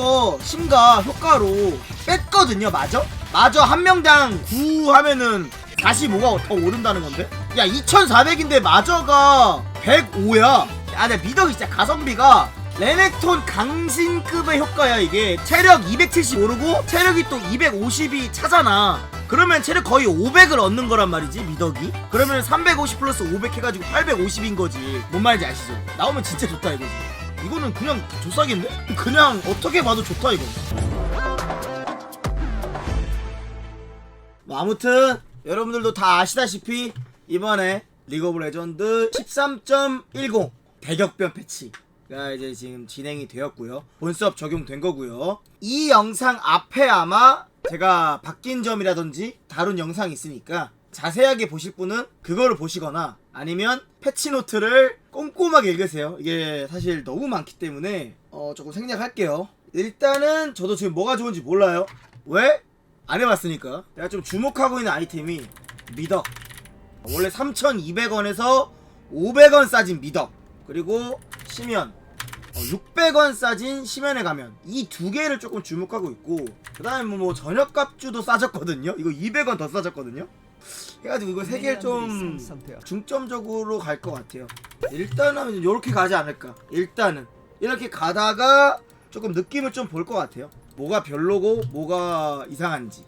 이거 심가 효과로 뺐거든요. 마저? 마저 한 명당 9 하면은 45가 더 오른다는 건데? 야 2400인데 마저가 105야. 아 근데 미덕이 진짜. 가성비가 레넥톤 강신급의 효과야 이게. 체력 270 오르고 체력이 또 250이 차잖아. 그러면 체력 거의 500을 얻는 거란 말이지 미덕이? 그러면 350 플러스 500 해가지고 850인 거지. 뭔 말인지 아시죠? 나오면 진짜 좋다 이거지 이거는 그냥 조싹인데? 그냥 어떻게 봐도 좋다 이거 뭐 아무튼 여러분들도 다 아시다시피 이번에 리그 오브 레전드 13.10 대격변 패치 가 이제 지금 진행이 되었고요. 본수업 적용된 거고요. 이 영상 앞에 아마 제가 바뀐 점이라든지 다룬 영상이 있으니까 자세하게 보실 분은 그거를 보시거나 아니면 패치 노트를 꼼꼼하게 읽으세요. 이게 사실 너무 많기 때문에 어 조금 생략할게요. 일단은 저도 지금 뭐가 좋은지 몰라요. 왜? 안 해봤으니까 내가 좀 주목하고 있는 아이템이 미덕 원래 3,200원에서 500원 싸진 미덕 그리고 심연 600원 싸진 심연에 가면 이 두 개를 조금 주목하고 있고 그 다음에 뭐 저녁값주도 싸졌거든요 이거 200원 더 싸졌거든요 해가지고 이거 세 개를 좀 중점적으로 갈 것 같아요 일단은 이렇게 가지 않을까 일단은 이렇게 가다가 조금 느낌을 좀 볼 것 같아요 뭐가 별로고 뭐가 이상한지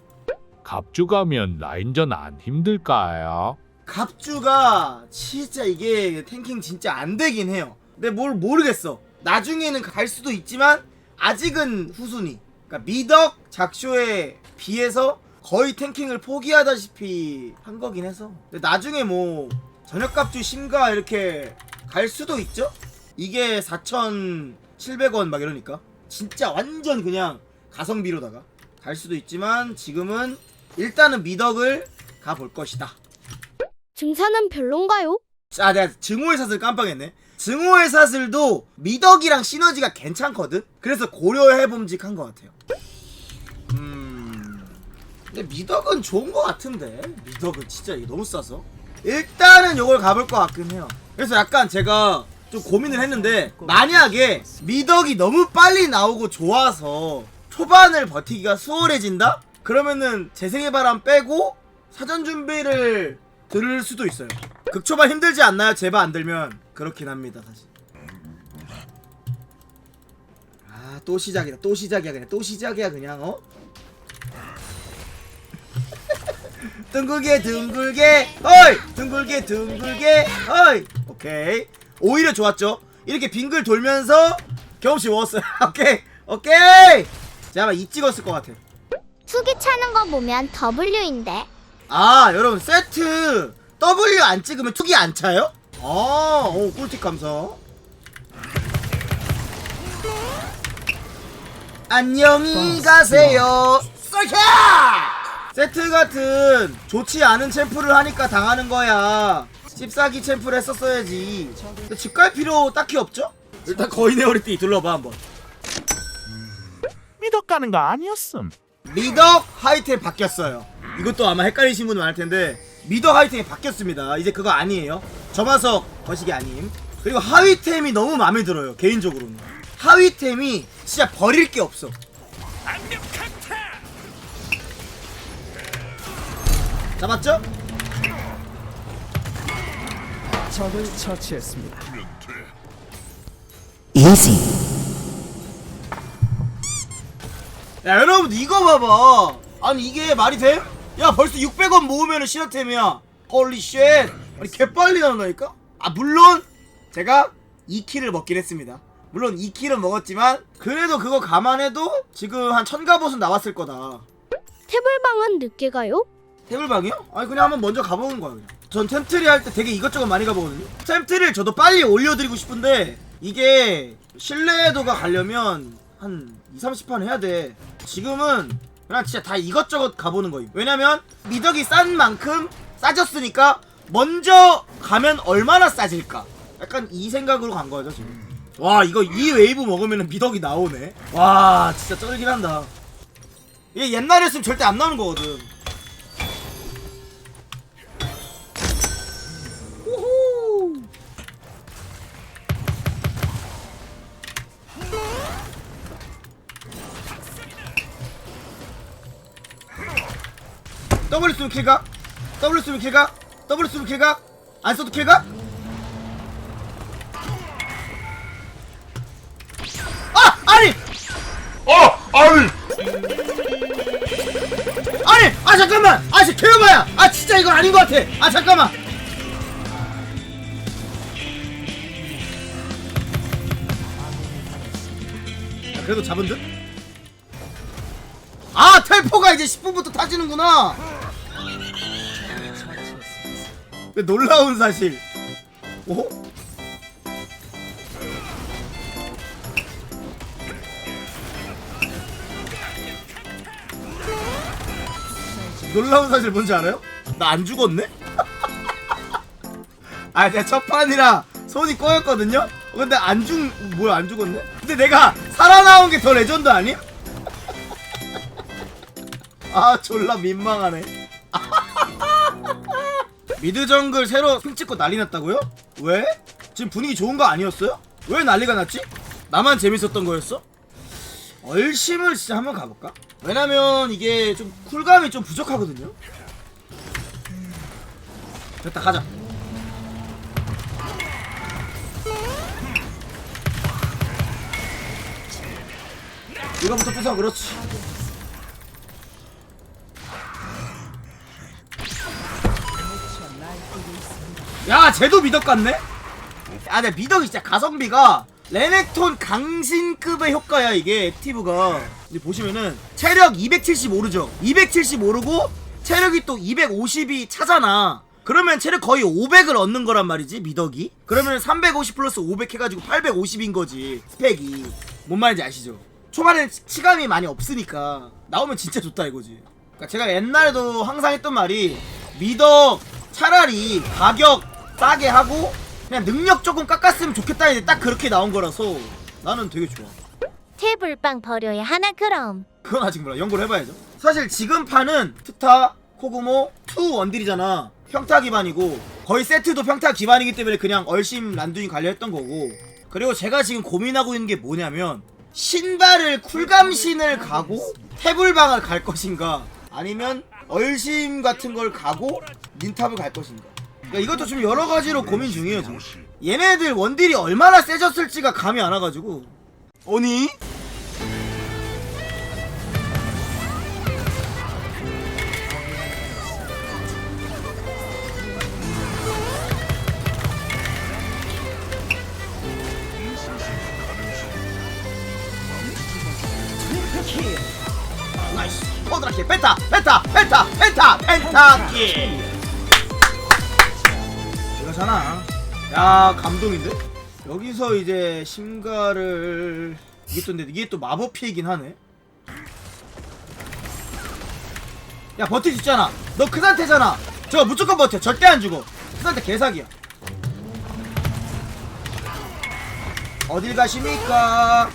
갑주 가면 라인전 안 힘들까요? 갑주가 진짜 이게 탱킹 진짜 안 되긴 해요. 근데 뭘 모르겠어. 나중에는 갈 수도 있지만 아직은 후순위. 그러니까 미덕 작쇼에 비해서 거의 탱킹을 포기하다시피 한 거긴 해서. 근데 나중에 뭐 저녁값주 심가 이렇게 갈 수도 있죠. 이게 4,700원 막 이러니까 진짜 완전 그냥 가성비로다가 갈 수도 있지만 지금은 일단은 미덕을 가볼 것이다. 증사는 별론가요? 아 내가 증오의 사슬 깜빡했네 증오의 사슬도 미덕이랑 시너지가 괜찮거든 그래서 고려해봄직한 것 같아요 음 근데 미덕은 좋은 것 같은데 미덕은 진짜 이게 너무 싸서 일단은 요걸 가볼 것 같긴 해요 그래서 약간 제가 좀 고민을 했는데 만약에 미덕이 너무 빨리 나오고 좋아서 초반을 버티기가 수월해진다? 그러면은 재생의 바람 빼고 사전 준비를 들을 수도 있어요. 극초반 힘들지 않나요? 제발 안 들면 그렇긴 합니다 사실. 아 또 시작이다. 또 시작이야 그냥. 또 시작이야 그냥 어? 둥글게 둥글게 어이! 둥글게 둥글게 어이! 오케이. 오히려 좋았죠? 이렇게 빙글 돌면서 경험치 먹었어요. 오케이. 오케이! 제가 아마 이 찍었을 것 같아 투기 차는 거 보면 W인데. 아 여러분 세트 W 안 찍으면 투기 안 차요? 아, 오 꿀팁 감사. 안녕히 가세요. 쏠켜! 세트 같은 좋지 않은 챔프를 하니까 당하는 거야. 씹사기 챔프를 했었어야지. 근데 집 갈 필요 딱히 없죠? 일단 거인의 허리띠 둘러봐 한번. 미덕 가는 거 아니었음. 미덕 하이템 바뀌었어요. 이것도 아마 헷갈리신 분이 많을 텐데 미덕 하이템이 바뀌었습니다. 이제 그거 아니에요. 저마석 거시기 아님. 그리고 하위템이 너무 마음에 들어요. 개인적으로는. 하위템이 진짜 버릴 게 없어. 잡았죠? 적을 처치했습니다. 야 여러분 이거 봐봐. 아니 이게 말이 돼? 야 벌써 600원 모으면 은 신화템이야. 헐리 쉣. 아니 개빨리 나온다니까? 아 물론 제가 2킬을 먹긴 했습니다. 물론 2킬은 먹었지만 그래도 그거 감안해도 지금 한 천가봇은 나왔을 거다. 태블방은 늦게 가요? 태블방이요? 아니 그냥 한번 먼저 가보는 거야 그냥. 전 템트리 할 때 되게 이것저것 많이 가보거든요. 템트리를 저도 빨리 올려드리고 싶은데 이게 신뢰도가 가려면 한 2, 30판 해야 돼. 지금은 그냥 진짜 다 이것저것 가보는 거예요. 왜냐면 미덕이 싼 만큼 싸졌으니까 먼저 가면 얼마나 싸질까? 약간 이 생각으로 간 거죠 지금. 와 이거 이 웨이브 먹으면 미덕이 나오네. 와 진짜 쩔긴 한다. 이게 옛날이었으면 절대 안 나오는 거거든. 쓰면 킬각 W 쓰면 킬각 W 쓰면 킬각 안 써도 킬각 아! 아니! 어! 아니! 아니! 아 잠깐만! 아 진짜 개어봐야? 아 진짜 이거 아닌 것 같아. 아 잠깐만. 야, 그래도 잡은 듯? 아 텔포가 이제 10분부터 타지는구나 그 놀라운 사실 오? 놀라운 사실 뭔지 알아요? 나 안 죽었네? 아 내가 첫 판이라 손이 꼬였거든요? 근데 안 죽.. 뭐야 안 죽었네? 근데 내가 살아나온 게 더 레전드 아님? 아 졸라 민망하네 미드 정글 새로 핑 찍고 난리 났다고요? 왜? 지금 분위기 좋은 거 아니었어요? 왜 난리가 났지? 나만 재밌었던 거였어? 얼심을 진짜 한번 가볼까? 왜냐면 이게 좀 쿨감이 좀 부족하거든요? 됐다 가자 이거부터 부숴 그렇지 야 쟤도 미덕 같네? 아 근데 미덕이 진짜 가성비가 레넥톤 강신급의 효과야 이게 액티브가. 이제 보시면은 체력 270 오르죠. 270 오르고 체력이 또 250이 차잖아. 그러면 체력 거의 500을 얻는 거란 말이지 미덕이? 그러면 350 플러스 500 해가지고 850인 거지 스펙이. 뭔 말인지 아시죠? 초반에 치감이 많이 없으니까 나오면 진짜 좋다 이거지. 그러니까 제가 옛날에도 항상 했던 말이 미덕 차라리 가격 싸게 하고 그냥 능력 조금 깎았으면 좋겠다 했는데 딱 그렇게 나온 거라서 나는 되게 좋아. 태블빵 버려야 하나 그럼. 그건 아직 몰라. 연구를 해봐야죠. 사실 지금 판은 트타, 코구모, 투 원딜이잖아. 평타 기반이고 거의 세트도 평타 기반이기 때문에 그냥 얼심 란두인 관리했던 거고. 그리고 제가 지금 고민하고 있는 게 뭐냐면 신발을 쿨감신을 가고 태블방을 갈 것인가 아니면 얼심 같은 걸 가고 닌탑을 갈 것인가 그러니까 이것도 좀 여러 가지로 고민 중이에요 지금. 얘네들 원딜이 얼마나 세졌을지가 감이 안 와가지고. 아니? 나이스. 펜타 펜타 펜타 펜타 펜타키 이거잖아. 야 감동인데? 여기서 이제 심가를 이게 또 근데 이게 또 마법 피이긴 하네. 야 버틸 수 있잖아. 너그 상태잖아. 저거 무조건 버텨. 절대 안 죽어. 그 상태 개사기야. 어딜 가십니까?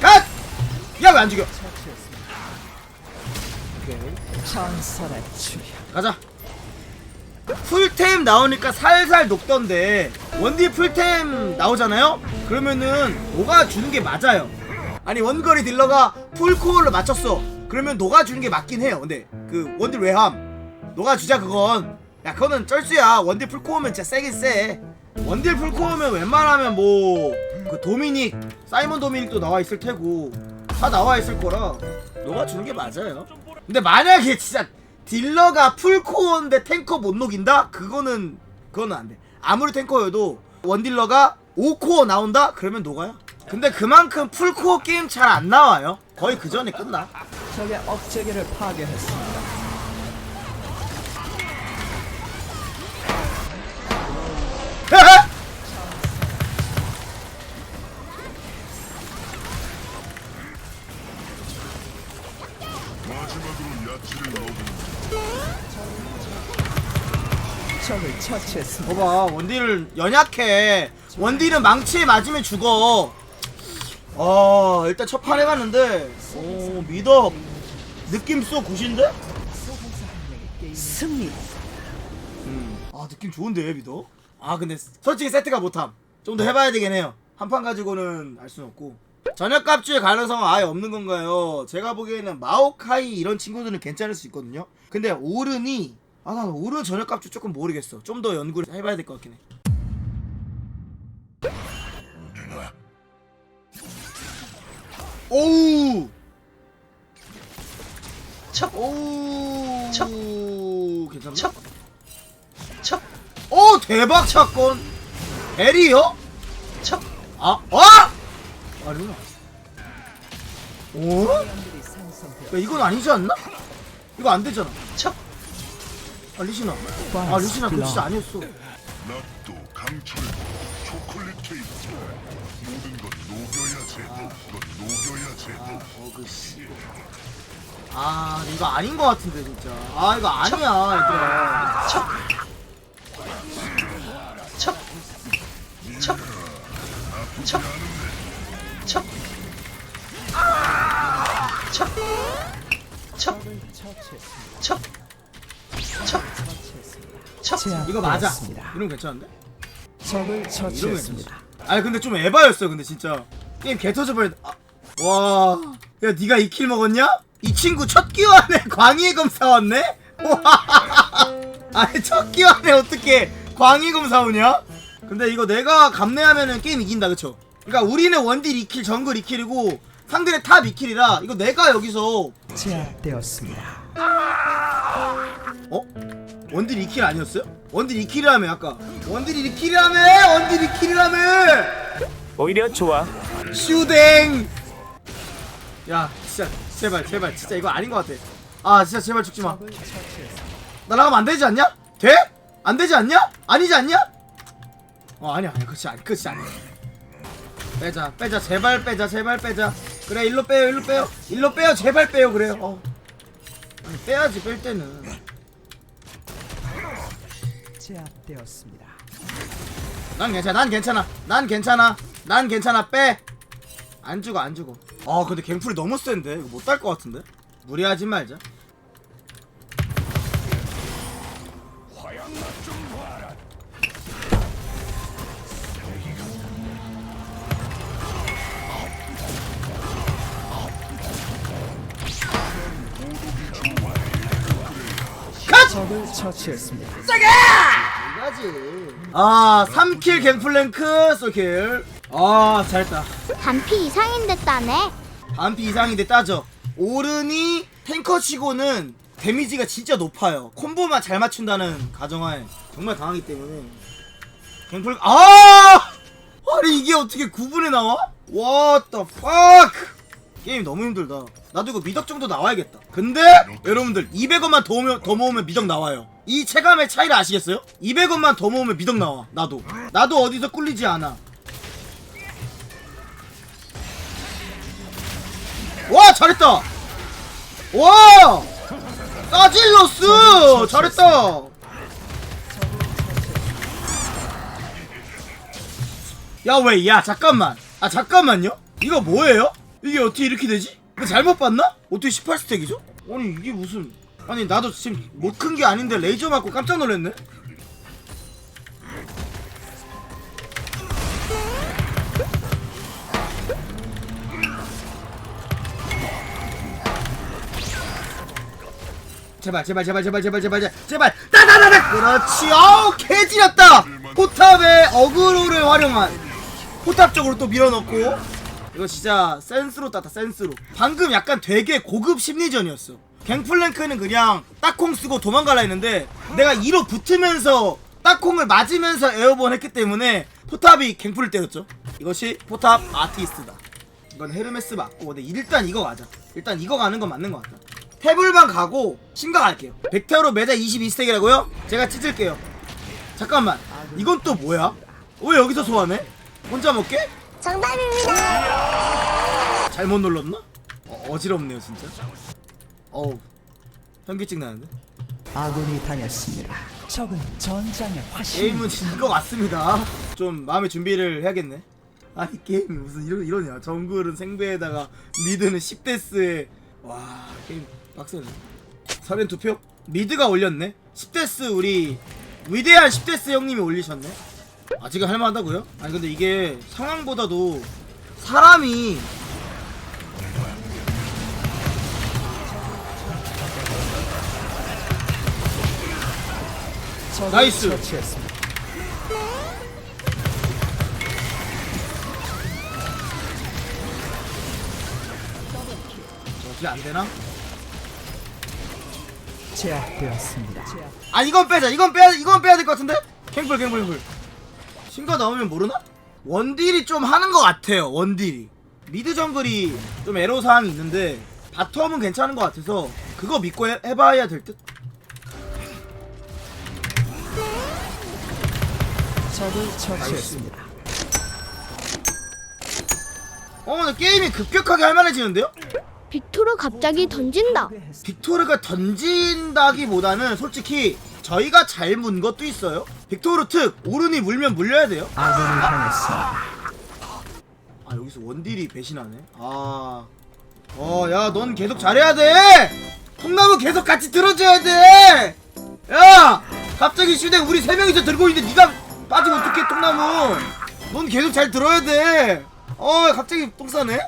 갓! 야왜 안 죽여? 오케이. 전설의. 가자 풀템 나오니까 살살 녹던데. 원딜 풀템 나오잖아요? 그러면은 녹아주는 게 맞아요. 아니 원거리 딜러가 풀코어를 맞췄어. 그러면 녹아주는 게 맞긴 해요. 근데 그 원딜 외함. 녹아주자 그건. 야 그거는 쩔수야. 원딜 풀코어면 진짜 세긴 세. 원딜 풀코어면 웬만하면 뭐 그 도미닉 사이먼 도미닉도 나와 있을 테고. 다 나와 있을 거라 녹아주는 게 맞아요. 근데 만약에 진짜 딜러가 풀코어인데 탱커 못 녹인다? 그거는 그거는 안 돼. 아무리 탱커여도 원딜러가 5코어 나온다? 그러면 녹아요. 근데 그만큼 풀코어 게임 잘 안 나와요. 거의 그 전에 끝나. 적의 억제기를 파괴했습니다. 처치했습니다. 봐봐 원딜은 연약해. 원딜은 망치에 맞으면 죽어. 어 일단 첫 판 해봤는데 오 미덕 느낌 쏘 굿인데? 승리. 음. 아 느낌 좋은데 미덕? 아 근데 솔직히 세트가 못함. 좀 더 해봐야 되긴 해요. 한 판 가지고는 알 수는 없고 전역 갑주의 가능성은 아예 없는 건가요? 제가 보기에는 마오카이 이런 친구들은 괜찮을 수 있거든요. 근데 오른이 아나 오른 전역 갑주 조금 모르겠어. 좀 더 연구를 해봐야 될 것 같긴 해. 오우 척. 오우 척. 괜찮나? 척. 척. 오 대박 사건 베리요? 척. 아 아! 아니구나. 오? 생성되어 야 이건 아니지 않나? 이거 안 되잖아. 척. 아 리시나? 아 리시나 그 진짜 아니었어. 낫도 강철도 초콜릿 케이크. 모든 건 녹여야 제도 건 녹여야 제도 아, 어그씨. 아 이거 아닌 거 같은데 진짜. 아 이거 아니야 얘들아. 척척척척척척척. 척. 이거 맞아. 제압되었습니다. 이런 거 괜찮은데? 적을 이러면 처치했습니다. 아니 근데 좀 에바였어 근데 진짜 게임 개 터져버렸 아, 와. 야 니가 이 킬 먹었냐? 이 친구 첫 기환에 광희 검 사 왔네? 와. 아니 첫 기환에 어떻게 광희 검 사 오냐? 근데 이거 내가 감내하면은 게임 이긴다 그쵸? 그러니까 우리는 원딜 2킬 정글 2킬이고 상대는 탑 2킬이라 이거 내가 여기서 제압되었습니다. 어? 원딜 2킬 아니었어요? 원딜 2킬이라며 아까. 원딜 2킬이라며! 원딜 2킬이라며! 오히려 좋아. 슈댕! 야 진짜 제발 제발. 진짜 이거 아닌 것 같아. 아 진짜 제발 죽지마. 날아가면 안 되지 않냐? 돼? 안 되지 않냐? 아니지 않냐? 어 아니야 아니야. 그치 아니 그치 아니야 빼자 빼자. 제발 빼자 제발 빼자. 그래 일로 빼요 일로 빼요. 일로 빼요 제발 빼요. 그래요. 어. 아니 빼야지 뺄 때는 제압되었습니다. 난 괜찮아 난 괜찮아 난 괜찮아 난 괜찮아. 빼안 죽어 안 죽어. 아 근데 갱플이 너무 센데? 이거 못 딸 것 같은데? 무리하지 말자. 컷! 적을 처치했습니다. 이거지. 아 3킬 갱플랭크 쏘킬. 아 잘했다. 반피 이상인데 따네. 반피 이상인데 따져. 오른이 탱커치고는 데미지가 진짜 높아요. 콤보만 잘 맞춘다는 가정하에 정말 강하기 때문에. 갱플 아! 아니 이게 어떻게 9분에 나와? What the fuck 게임 너무 힘들다. 나도 이거 미덕 정도 나와야겠다. 근데 여러분들 200원만 더, 모으면, 더 모으면 미덕 나와요. 이 체감의 차이를 아시겠어요? 200원만 더 모으면 미덕 나와 나도. 나도 어디서 꿀리지 않아. 와 잘했다! 와! 사질러스! 잘했다! 야 왜 야 잠깐만. 아 잠깐만요? 이거 뭐예요? 이게 어떻게 이렇게 되지? 이거 잘못 봤나? 어떻게 18스택이죠? 아니 이게 무슨 아니 나도 지금 못 큰 게 아닌데 레이저 맞고 깜짝 놀랐네 제발 제발 제발 제발 제발 제발 제발 제발 따다다닥 그렇지 아우 개지렸다 포탑의 어그로를 활용한 포탑 쪽으로 또 밀어넣고 이거 진짜 센스로 땄다 센스로 방금 약간 되게 고급 심리전이었어 갱플랭크는 그냥 딱콩 쓰고 도망갈라 했는데 내가 2로 붙으면서 딱콩을 맞으면서 에어본 했기 때문에 포탑이 갱플을 때렸죠 이것이 포탑 아티스트다 이건 헤르메스 맞고 근데 일단 이거 가자 일단 이거 가는 건 맞는 것 같다 태블만 가고 심각 갈게요 백태어로 매달 22스택이라고요? 제가 찢을게요 잠깐만 이건 또 뭐야? 왜 여기서 소환해? 혼자 먹게? 정답입니다. 잘못 눌렀나? 어, 어지럽네요 진짜 어우 현기증 나는데 아군이 당했습니다. 적은 전장의 화신. 게임은 진것 같습니다 좀 마음의 준비를 해야겠네 아니 게임이 무슨 이러, 이러냐 정글은 생배에다가 미드는 10데스에 와 게임 빡세네 32표? 미드가 올렸네 10데스 우리 위대한 10데스 형님이 올리셨네 아직은 할만하다고요? 아니 근데 이게 상황보다도 사람이 나이스 저지 안되나? 제압되었습니다. 아 이건 빼자 이건 빼야 이건 빼야 될 것 같은데? 갱불 갱불 갱불 신가 나오면 모르나? 원딜이 좀 하는 것 같아요 원딜이 미드 정글이 좀 애로사항이 있는데 바텀은 괜찮은 것 같아서 그거 믿고 해, 해봐야 될 듯 적을 처치했습니다. 어 근데 게임이 급격하게 할만해지는데요? 빅토르 갑자기 던진다. 빅토르가 던진다기보다는 솔직히 저희가 잘 문 것도 있어요 빅토르 특 오른이 물면 물려야 돼요? 아군이 당했습니다. 아 여기서 원딜이 배신하네. 아 어야 넌 계속 잘해야 돼! 통나무 계속 같이 들어줘야 돼 야! 갑자기 슈댕 우리 세 명이서 들고 있는데 네가 빠지면 어떡해 통나무? 넌 계속 잘 들어야 돼 어 갑자기 똥 싸네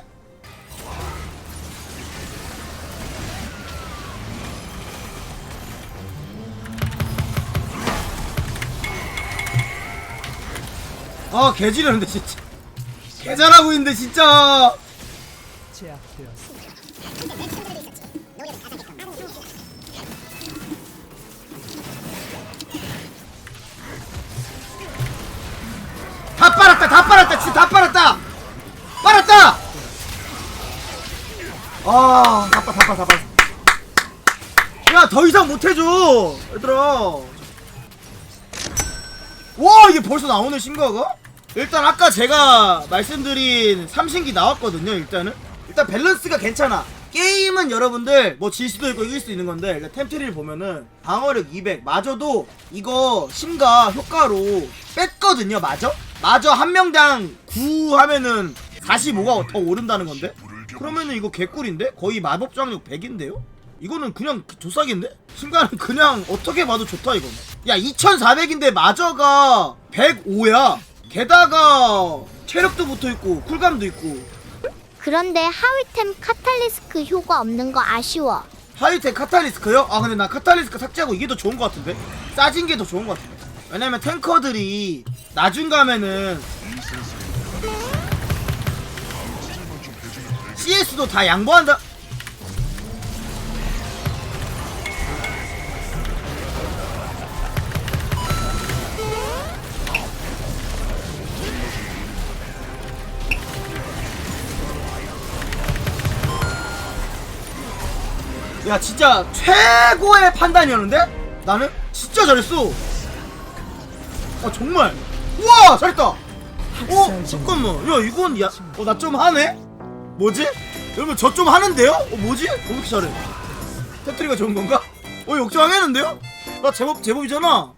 아 개지르는데 진짜. 개 잘하고 있는데 진짜. 제압되었습니다. 다 빨았다 다 빨았다 진짜 다 빨았다. 빨았다! 아 다빠 다빠 다빠 야더 이상 못해줘 얘들아. 와 이게 벌써 나오네 신가가 일단 아까 제가 말씀드린 삼신기 나왔거든요 일단은. 일단 밸런스가 괜찮아. 게임은 여러분들 뭐 질 수도 있고 이길 수도 있는 건데 일단 템트리를 보면은 방어력 200 마저도 이거 심가 효과로 뺐거든요 마저. 마저 한 명당 9 하면은 45가 더 오른다는 건데? 그러면은 이거 개꿀인데? 거의 마법 저항력 100인데요? 이거는 그냥 조싹인데? 순간은 그냥 어떻게 봐도 좋다 이거 야 2400인데 마저가 105야 게다가 체력도 붙어있고 쿨감도 있고 그런데 하위템 카탈리스크 효과 없는 거 아쉬워. 하이텍 카탈리스크요? 아 근데 나 카탈리스크 삭제하고 이게 더 좋은 것 같은데? 싸진 게 더 좋은 것 같은데 왜냐면 탱커들이 나중 가면은 CS도 다 양보한다 야 진짜 최고의 판단이었는데? 나는 진짜 잘했어. 아 정말. 우와 잘했다. 어 잠깐만. 야 이건 야어나 좀 하네? 뭐지? 여러분 저 좀 하는데요? 어 뭐지? 왜 이렇게 잘해 테트리가 좋은 건가? 어 역전하겠는데요? 나 제법 제법이잖아.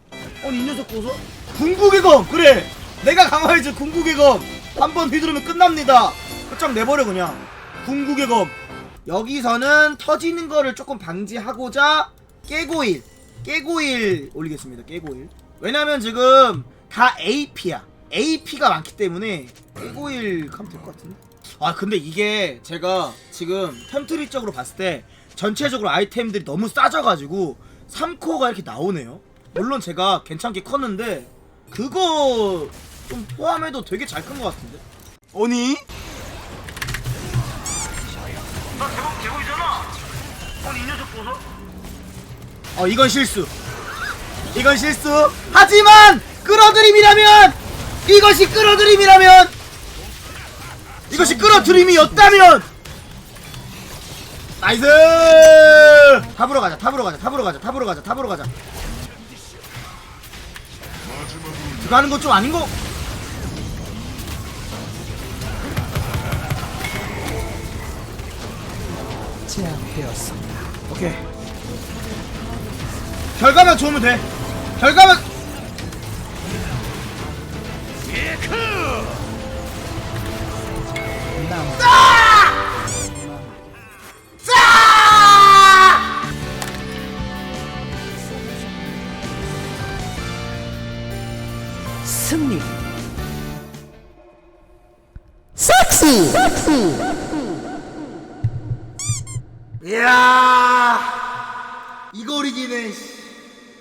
아니 이 녀석 보소. 궁극의 검 그래. 내가 강화해줄 궁극의 검 한 번 휘두르면 끝납니다. 끝장 내버려 그냥. 궁극의 검 여기서는 터지는 거를 조금 방지하고자 깨고일 깨고일 올리겠습니다 깨고일. 왜냐면 지금 다 AP야. AP가 많기 때문에 깨고일 가면 될 것 같은데? 아 근데 이게 제가 지금 템트리 쪽으로 봤을 때 전체적으로 아이템들이 너무 싸져가지고 3코어가 이렇게 나오네요. 물론 제가 괜찮게 컸는데 그거 좀 포함해도 되게 잘 큰 것 같은데? 아니? 제법 제법이잖아. 아니 이 녀석 보소. 어 이건 실수. 이건 실수. 하지만 끌어들임이라면 이것이 끌어들임이라면 이것이 끌어들임이었다면 나이스. 탑으로 가자. 탑으로 가자. 탑으로 가자. 탑으로 가자. 탑으로 가자. 들어가는 것 좀 아닌 거. 제압되었습니다. 오케이. 결과만 좋으면 돼. 결과만. 남 짜! 승리. 이야. 이걸 이기네. 씨.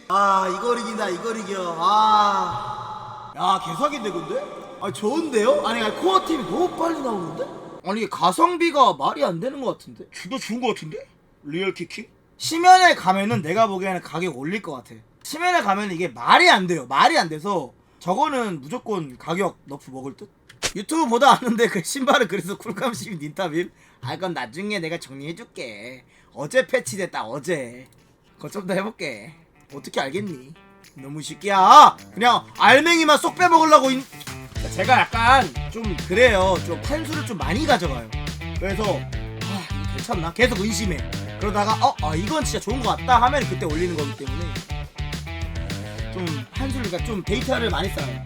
아 이걸 이긴다 이걸 이겨 아야 개사기인데 근데? 아 좋은데요? 아니 아니, 코어 팀이 너무 빨리 나오는데? 아니 이게 가성비가 말이 안 되는 것 같은데? 주도 좋은 것 같은데? 리얼 키킹? 심연에 가면은 내가 보기에는 가격 올릴 것 같아 심연에 가면 이게 말이 안 돼요 말이 안 돼서 저거는 무조건 가격 너프 먹을 듯? 유튜브 보다 왔는데 그 신발은 그래서 쿨감 시민 닌타빔? 아 그건 나중에 내가 정리해줄게 어제 패치됐다 어제 그거 좀 더 해볼게 어떻게 알겠니? 너무 쉽게야 그냥 알맹이만 쏙 빼먹으려고 인... 제가 약간 좀 그래요 좀 판수를 좀 많이 가져가요 그래서 아 이거 괜찮나? 계속 의심해 그러다가 어? 아 이건 진짜 좋은 것 같다 하면 그때 올리는 거기 때문에 좀 판수를 그러니까 좀 데이터를 많이 쌓아요